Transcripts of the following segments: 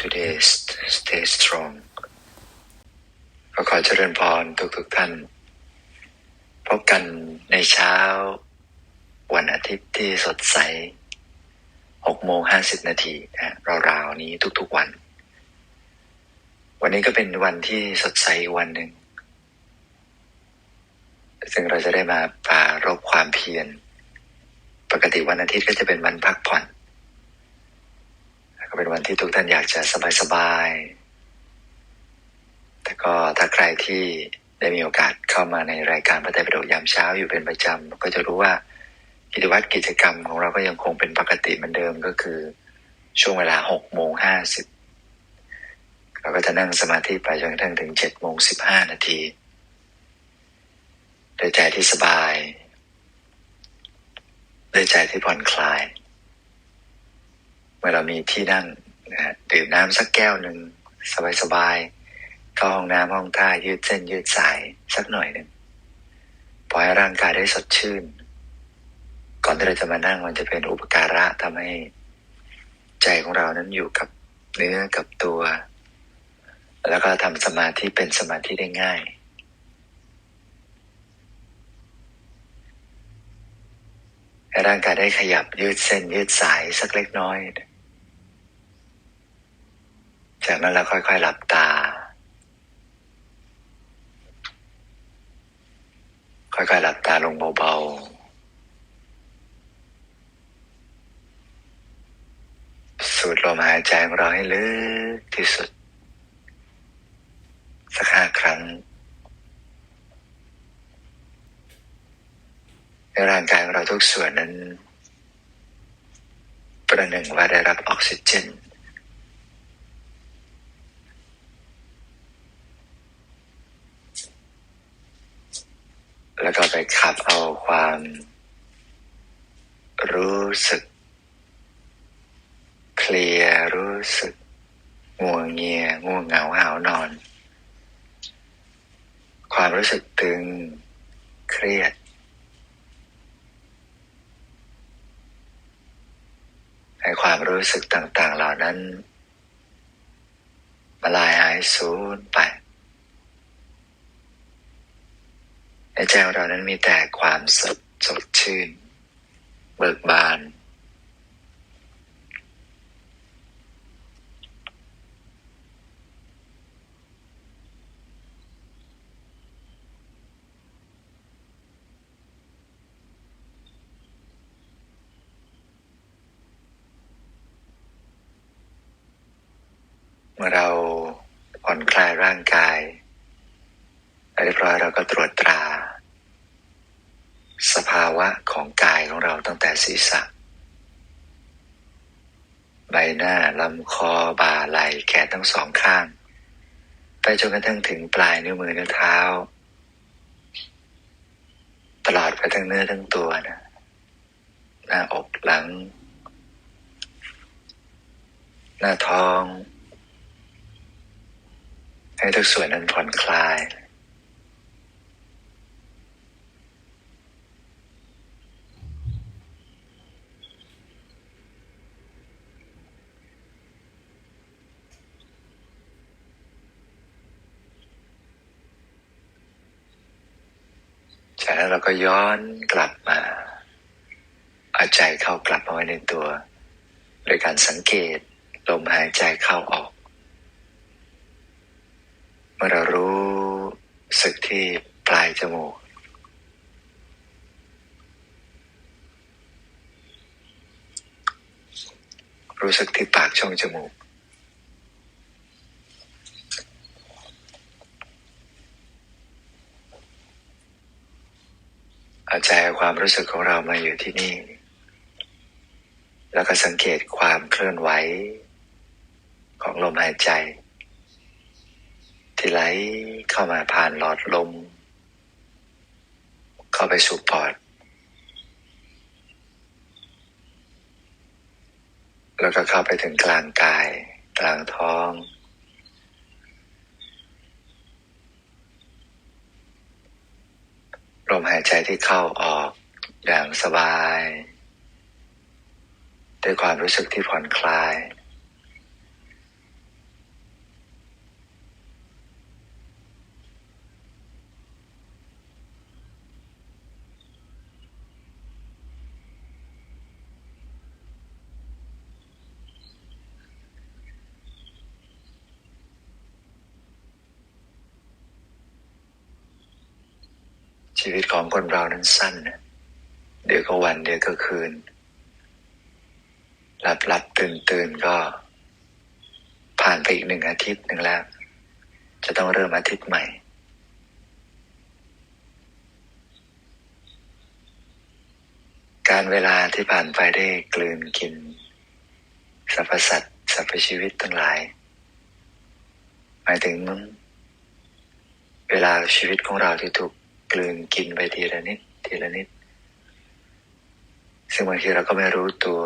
today stay strong ก็ขอเจริญพรทุกๆทท่าน พบกันในเช้า วันอาทิตย์ที่สดใส6โมง50 นาทีนะราวๆนี้ทุกๆวัน วันนี้ก็เป็นวันที่สดใสวันหนึ่ง ซึ่งเราจะได้มาปรารบความเพียร ปกติวันอาทิตย์ก็จะเป็นวันพักผ่อน ก็เป็นวันที่ทุกท่านอยากจะสบายๆ แต่ก็ถ้าใครที่ได้มีโอกาสเข้ามาในรายการพระไตรปิฎกยามเช้าอยู่เป็นประจำก็จะรู้ว่ากิจวัตรกิจกรรมของเราก็ยังคงเป็นปกติเหมือนเดิมก็คือ ช่วงเวลาหกโมงห้าสิบเราก็จะนั่งสมาธิไปจนกระทั่งถึงเจ็ดโมงสิบห้านาทีด้วยใจที่สบายด้วยใจที่ผ่อนคลาย เมื่อเรามีที่นั่งนะดื่มน้ำสักแก้วหนึ่งสบายๆเข้าห้องน้ำห้องท่ายืดเส้นยืดสายสักหน่อยหนึ่งปล่อยให้ร่างกายได้สดชื่น ก่อนที่เราจะมานั่งมันจะเป็นอุปการะทำให้ใจของเรานั้นอยู่กับเนื้อกับตัว แล้วก็ทำสมาธิเป็นสมาธิได้ง่ายให้ร่างกายได้ขยับยืดเส้นยืดสายสักเล็กน้อย จากนั้นเราค่อยๆหลับตา ค่อยๆหลับตาลงเบาๆ สูดลมหายใจของเราให้ลึกที่สุด สักห้าครั้งในร่างกายของเราทุกส่วนนั้น ประหนึ่งว่าได้รับออกซิเจน แล้วก็ไปขับเอาความรู้สึก เคลียร์รู้สึกง่วงเงียง่วงเหงาหาวนอน ความรู้สึกตึงเครียดให้ความรู้สึกต่าง ๆ เหล่านั้นมาลายหายสูญไป ในใจของเรานั้นมีแต่ความสดสดชื่น เบิกบาน เมื่อเราผ่อนคลายร่างกายเรียบร้อยเราก็ตรวจตรา สภาวะของกายของเรา ตั้งแต่ศีรษะ ใบหน้าลำคอบ่าไหล่แขนทั้งสองข้าง ไปจนกระทั่งถึงปลายนิ้วมือนิ้วเท้า ตลอดไปทั้งเนื้อทั้งตัวนะหน้าอกหลัง หน้าท้อง ให้ทุกส่วนนั้นผ่อนคลาย จากนั้นเราก็ย้อนกลับมาเอาใจเข้ากลับมาไว้ในตัว โดยการสังเกตลมหายใจเข้าออก เมื่อเรารู้สึกที่ปลายจมูก รู้สึกที่ปากช่องจมูกเอาใจความรู้สึกของเรามาอยู่ที่นี่ แล้วก็สังเกตความเคลื่อนไหว ของลมหายใจ ที่ไหลเข้ามาผ่านหลอดลม เข้าไปสู่ปอด แล้วก็เข้าไปถึงกลางกาย กลางท้อง ลมหายใจที่เข้าออกอย่างสบาย ด้วยความรู้สึกที่ผ่อนคลาย ชีวิตของคนเรานั้นสั้น เดี๋ยวก็วันเดี๋ยวก็คืน หลับหลับตื่นตื่นก็ ผ่านไปอีกหนึ่งอาทิตย์หนึ่งแล้ว จะต้องเริ่มอาทิตย์ใหม่ การเวลาที่ผ่านไปได้กลืนกินสรรพสัตว์สรรพชีวิตทั้งหลาย หมายถึงเวลาชีวิตของเราที่ถูก กลืนกินไปทีละนิด ทีละนิด ซึ่งบางทีเราก็ไม่รู้ตัว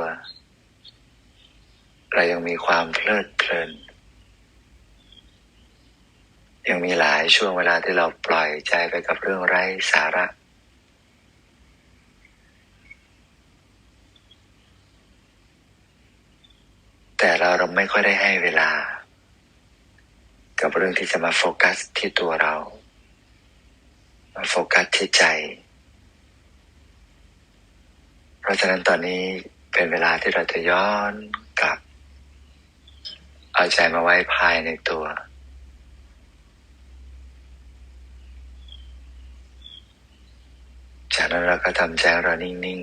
เรายังมีความเพลิดเพลิน ยังมีหลายช่วงเวลาที่เราปล่อยใจไปกับเรื่องไร้สาระ แต่เราเราไม่ค่อยได้ให้เวลา กับเรื่องที่จะมาโฟกัสที่ตัวเรา มาโฟกัสที่ใจ เพราะฉะนั้นตอนนี้เป็นเวลาที่เราจะย้อนกลับ เอาใจมาไว้ภายในตัว จากนั้นเราก็ทำใจเรานิ่ง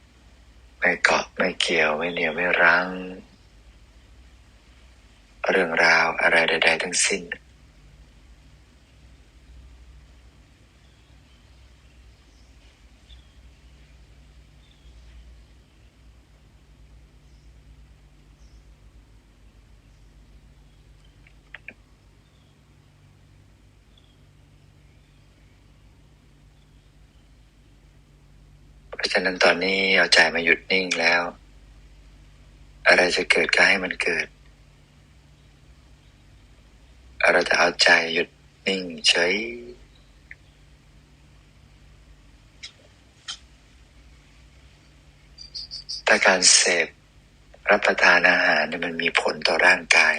ๆ ไม่เกาะไม่เกี่ยวไม่เหนียวไม่รั้ง เรื่องราวอะไรใด ๆ ทั้งสิ้น นั้นตอนนี้เอาใจมาหยุดนิ่งแล้ว อะไรจะเกิดก็ให้มันเกิด เราจะเอาใจหยุดนิ่งเฉยถ้าการเสพรับประทานอาหารเนี่ยมันมีผลต่อร่างกาย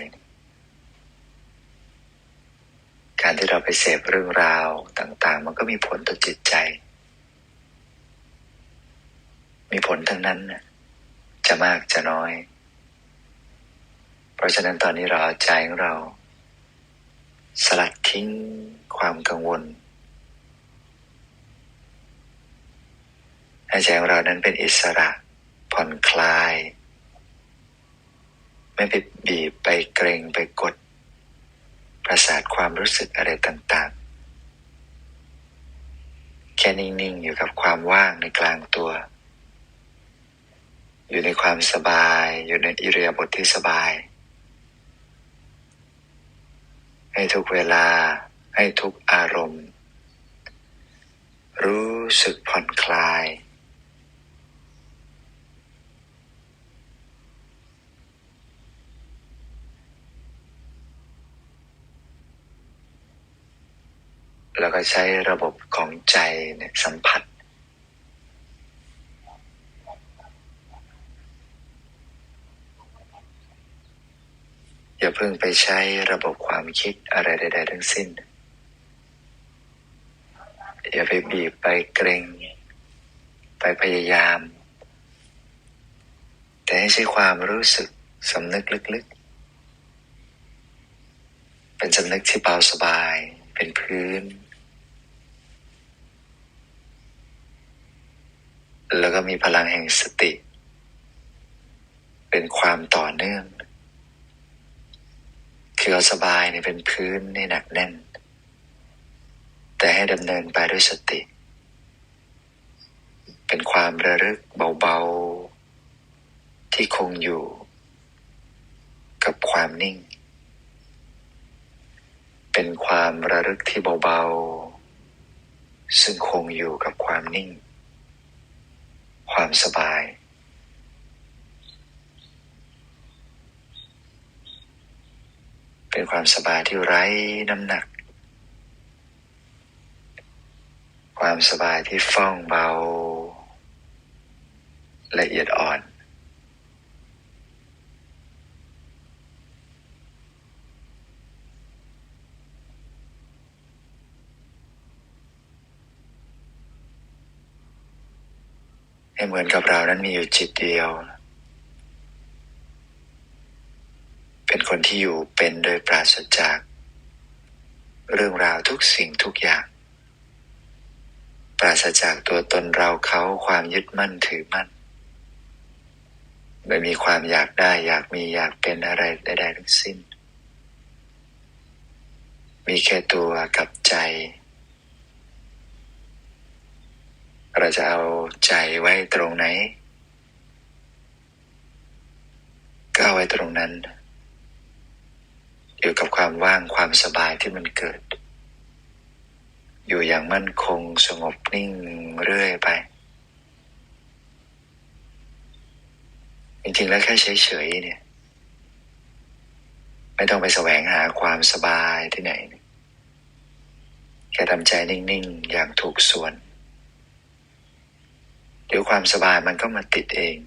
การที่เราไปเสพเรื่องราวต่าง ๆ มันก็มีผลต่อจิตใจ มีผลทั้งนั้นจะมากจะน้อย เพราะฉะนั้นตอนนี้เราใจของเรา สลัดทิ้งความกังวลให้ใจของเรานั้นเป็นอิสระผ่อนคลาย ไม่ไปบีบไปเกรงไปกด ประสาทความรู้สึกอะไรต่างๆ แค่นิ่ง ๆ อยู่กับความว่างในกลางตัว อยู่ในความสบาย อยู่ในอิริยาบถทที่สบาย ให้ทุกเวลาให้ทุกอารมณ์ รู้สึกผ่อนคลาย แล้วก็ใช้ระบบของใจเนี่ยสัมผัส อย่าเพิ่งไปใช้ระบบความคิดอะไรใด ๆ ทั้งสิ้น อย่าไปบีบไปเกรงไปพยายาม แต่ให้ใช้ความรู้สึกสำนึกลึกๆ เป็นสำนึกที่เบาสบายเป็นพื้น แล้วก็มีพลังแห่งสติ เป็นความต่อเนื่อง คือเอาสบายเนี่ยเป็นพื้นในหนักแน่น แต่ให้ดำเนินไปด้วยสติ เป็นความระลึกเบาๆ ที่คงอยู่กับความนิ่ง เป็นความระลึกที่เบาๆ ซึ่งคงอยู่กับความนิ่ง ความสบาย เป็นความสบายที่ไร้น้ำหนัก ความสบายที่ฟ่องเบา ละเอียดอ่อน ให้เหมือนกับเรานั้นมีอยู่จิตเดียวเป็นคน ที่อยู่เป็นโดยปราศจาก เรื่องราวทุกสิ่งทุกอย่าง ปราศจากตัวตนเราเขาความยึดมั่นถือมั่น ไม่มีความอยากได้อยากมีอยากเป็นอะไรใดๆทั้งสิ้น มีแค่ตัวกับใจ เราจะเอาใจไว้ตรงไหนก็เอาไว้ตรงนั้น อยู่กับความว่างความสบายที่มันเกิด อยู่อย่างมั่นคงสงบนิ่งเรื่อยไป จริงๆแล้วแค่เฉยๆเนี่ย ไม่ต้องไปแสวงหาความสบายที่ไหน แค่ทำใจนิ่งๆ อย่างถูกส่วน เดี๋ยวความสบายมันก็มาติดเอง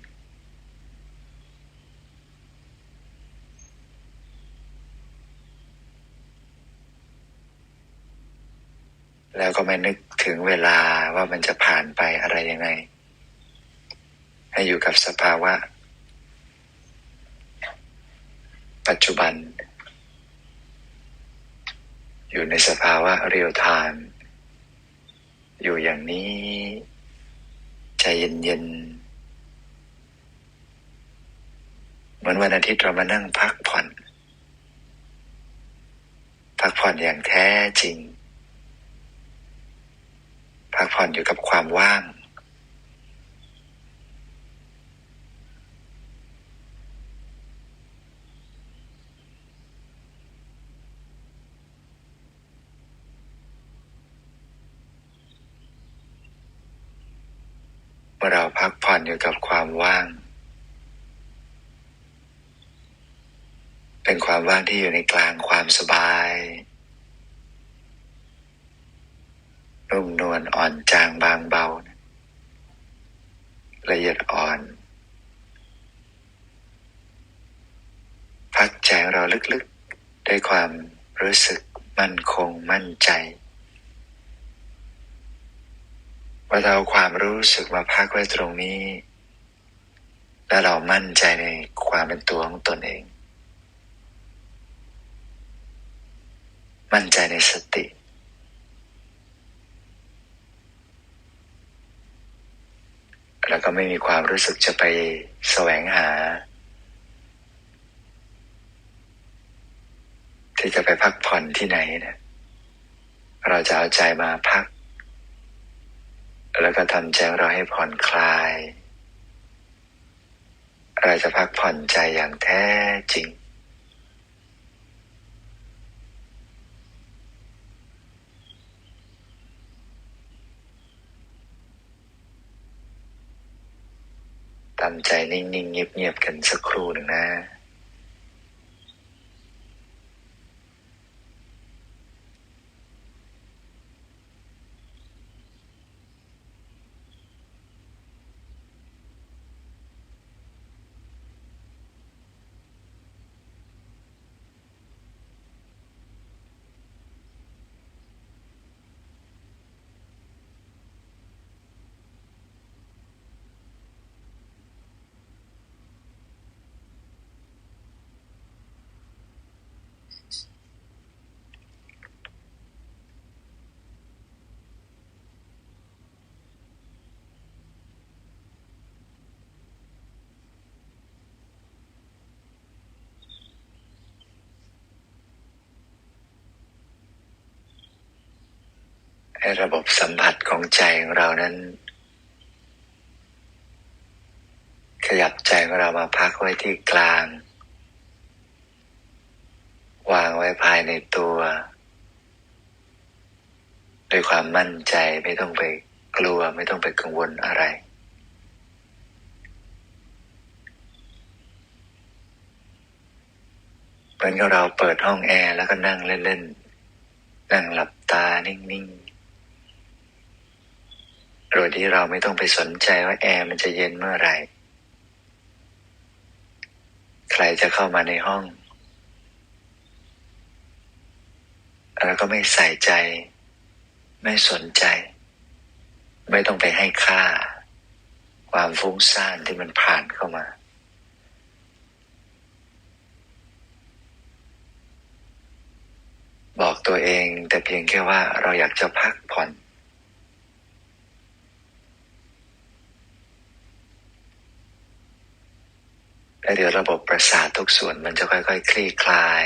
แล้วก็ไม่นึกถึงเวลาว่ามันจะผ่านไปอะไรยังไง ให้อยู่กับสภาวะ ปัจจุบัน อยู่ในสภาวะเรียลไทม์อยู่อย่างนี้ ใจเย็นๆ เหมือนวันอาทิตย์เรามานั่งพักผ่อน พักผ่อนอย่างแท้จริง พักผ่อนอยู่กับความว่าง เมื่อเราพักผ่อนอยู่กับความว่าง เป็นความว่างที่อยู่ในกลางความสบาย นุ่มนวลอ่อนจางบางเบา ละเอียดอ่อน พักใจเราลึกๆ ด้วยความรู้สึกมั่นคงมั่นใจว่าเราเอาความรู้สึกมาพักไว้ตรงนี้ และเรามั่นใจในความเป็นตัวของตนเอง มั่นใจในสติ แล้วก็ไม่มีความรู้สึกจะไปแสวงหา ที่จะไปพักผ่อนที่ไหนเนะเราจะเอาใจมาพัก แล้วก็ทำใจเราให้ผ่อนคลาย เราจะพักผ่อนใจอย่างแท้จริง ทำใจนิ่งๆเงียบๆกันสักครู่หนึ่งนะ ให้ระบบสัมผัสของใจของเรานั้น ขยับใจของเรามาพักไว้ที่กลาง วางไว้ภายในตัวด้วยความมั่นใจไม่ต้องไปกลัวไม่ต้องไปกังวลอะไร เหมือนกับเราเปิดห้องแอร์แล้วก็นั่งเล่นๆ นั่งหลับตานิ่งๆ โดยที่เราไม่ต้องไปสนใจว่าแอร์มันจะเย็นเมื่อไหร่ ใครจะเข้ามาในห้อง แล้วก็ไม่ใส่ใจ ไม่สนใจ ไม่ต้องไปให้ค่า ความฟุ้งซ่านที่มันผ่านเข้ามาบอกตัวเองแต่เพียงแค่ว่าเราอยากจะพักผ่อน เดี๋ยวระบบประสาททุกส่วนมันจะค่อยๆ คลี่คลาย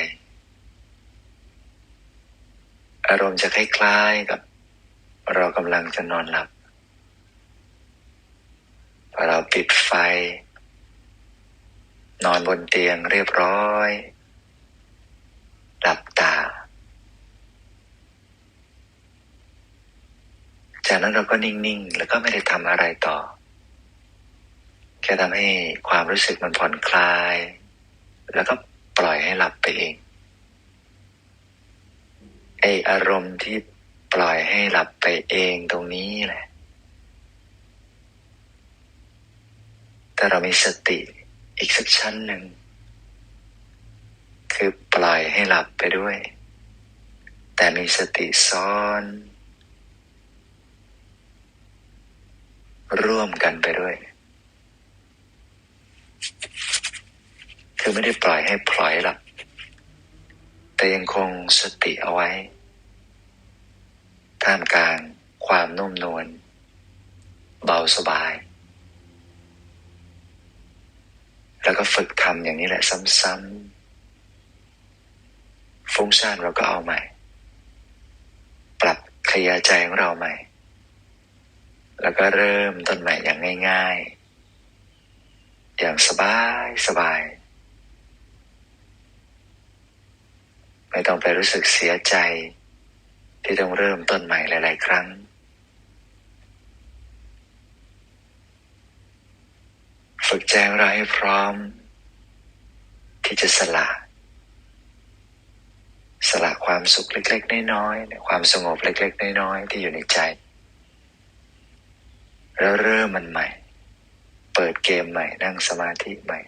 อารมณ์จะคล้ายๆกับ เรากำลังจะนอนหลับพอเราปิดไฟ นอนบนเตียงเรียบร้อยหลับตา จากนั้นเราก็นิ่งๆ แล้วก็ไม่ได้ทำอะไรต่อ แค่ทำให้ความรู้สึกมันผ่อนคลาย แล้วก็ปล่อยให้หลับไปเองไออารมณ์ที่ปล่อยให้หลับไปเองตรงนี้แหละถ้าเรามีสติอีกสักชั้นหนึ่ง คือปล่อยให้หลับไปด้วย แต่มีสติซ้อน ร่วมกันไปด้วย คือไม่ได้ปล่อยให้พลอยหลับ แต่ยังคงสติเอาไว้ ท่ามกลางความนุ่มนวลเบาสบาย แล้วก็ฝึกทำอย่างนี้แหละซ้ำๆฟุ้งซ่านเราก็เอาใหม่ ปรับขยาใจของเราใหม่ แล้วก็เริ่มต้นใหม่อย่างง่าย ๆ อย่างสบายสบาย ไม่ต้องไปรู้สึกเสียใจ ที่ต้องเริ่มต้นใหม่หลาย ๆ ครั้ง ฝึกใจงเราให้พร้อม ที่จะสละ สละความสุขเล็ก ๆ น้อยๆความสงบเล็ก ๆ น้อย ๆ ที่อยู่ในใจ แล้วเริ่มมันใหม่ เปิดเกมใหม่นั่งสมาธิใหม่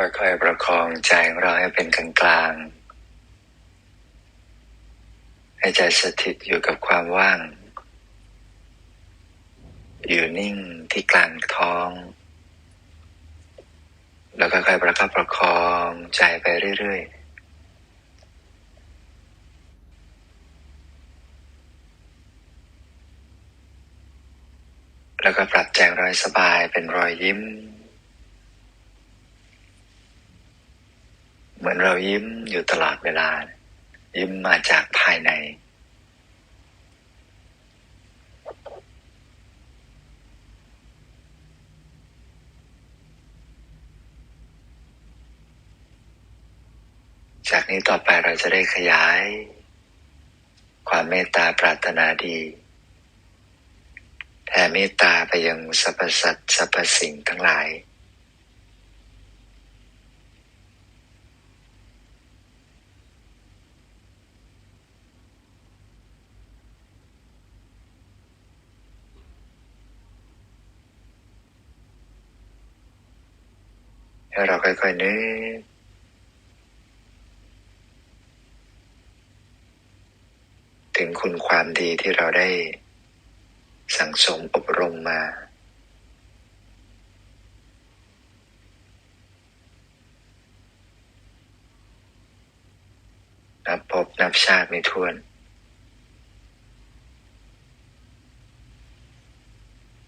ค่อยๆประคองใจของเราให้เป็นกลางกลางให้ใจสถิตอยู่กับความว่าง อยู่นิ่งที่กลางท้อง แล้วค่อยๆประคับประคองใจไปเรื่อยๆแล้วก็ปรับแจงรอยสบายเป็นรอยยิ้ม เหมือนเรายิ้มอยู่ตลอดเวลา ยิ้มมาจากภายใน จากนี้ต่อไปเราจะได้ขยาย ความเมตตาปรารถนาดีแผ่เมตตาไปยังสรรพสัตว์สรรพสิ่งทั้งหลาย ให้เราค่อยๆนึกถึงคุณความดีที่เราได้ สั่งสมอบรมมา นับพบนับชาติไม่ท้วน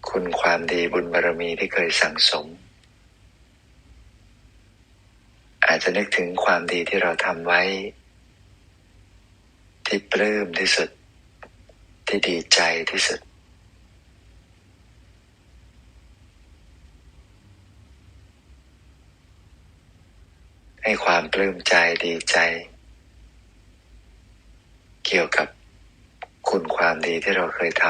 คุณความดีบุญบารมีที่เคยสั่งสม อาจจะนึกถึงความดีที่เราทำไว้ ที่ปลื้มที่สุด ที่ดีใจที่สุด ให้ความปลื้มใจดีใจ เกี่ยวกับคุณความดีที่เราเคยท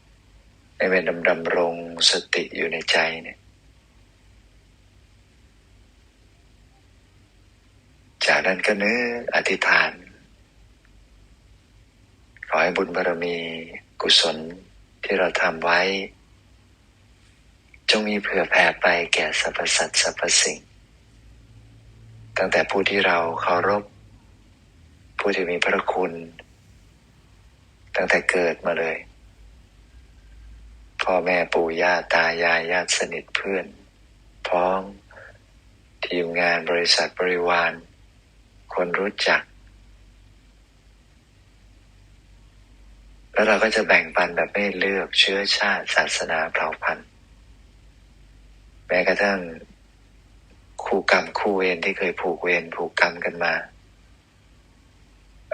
ำในเวลดำรงสติอยู่ในใจเนี่ย จากนั้นก็นึกอธิษฐาน ขอให้บุญบารมีกุศลที่เราทำไว้ จงมีเผื่อแผ่ไปแก่สรรพสัตว์สรรพสิ่ง ตั้งแต่ผู้ที่เราเคารพ ผู้ที่มีพระคุณ ตั้งแต่เกิดมาเลย พ่อแม่ปู่ย่าตายายญาติสนิทเพื่อน พ้องทีมงานบริษัทบริวาร คนรู้จัก แล้วเราก็จะแบ่งปันแบบไม่เลือกเชื้อชาติ ศาสนาเผ่าพันธุ์ แม้กระทั่งคู่กรรมคู่เวรที่เคยผูกเวรผูกกรรมกันมา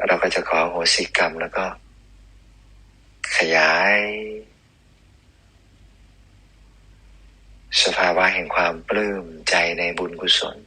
เราก็จะขอโหสิกรรมแล้วก็ ขยาย สภาวะแห่งความปลื้มใจในบุญกุศล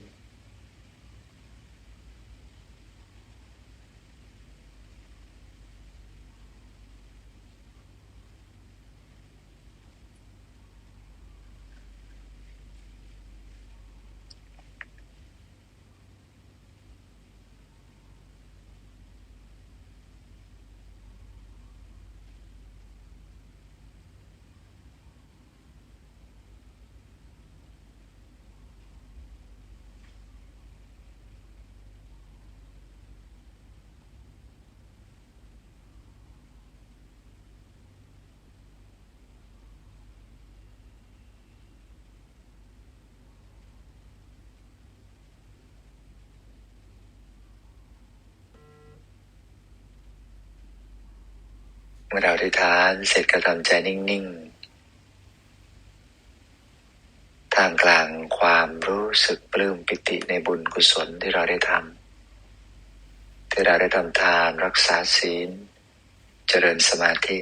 เมื่อเราได้ทานเสร็จก็ทำใจนิ่งๆ ท่ามกลางความรู้สึกปลื้มปิติในบุญกุศลที่เราได้ทำที่เราได้ทำทานรักษาศีล เจริญสมาธิ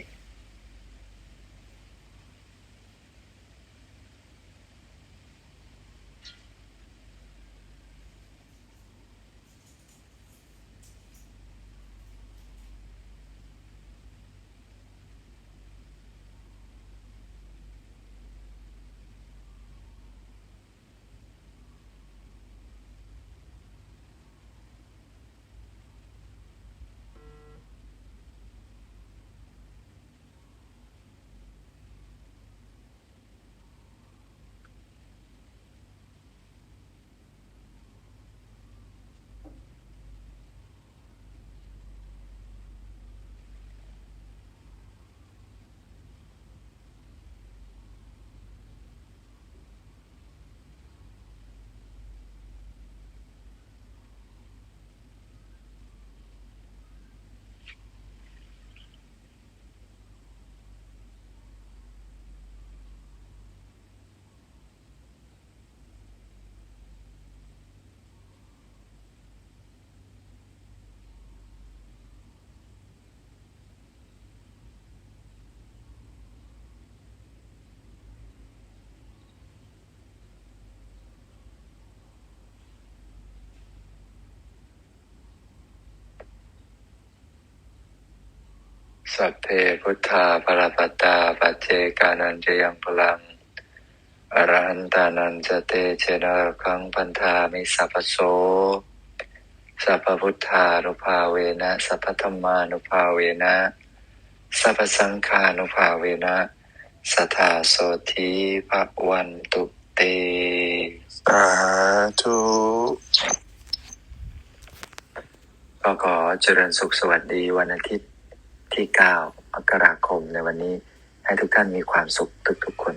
สัพเพพุทธาปรปัตตาปัจเจกานันจะยังพลังอรหันตานันจะเตเชนะคังพันธามิสัพพโสสัพพพุทธานุภาเวนะสัพพธรรมานุภาเวนะสัพพสังฆานุภาเวนะสัทธาโสธีภะวันตุเตสาธุก็ขอเจริญสุขสวัสดีวันอาทิตย์ ที่ 9 มกราคมในวันนี้ให้ทุกท่านมีความสุขทุกๆคน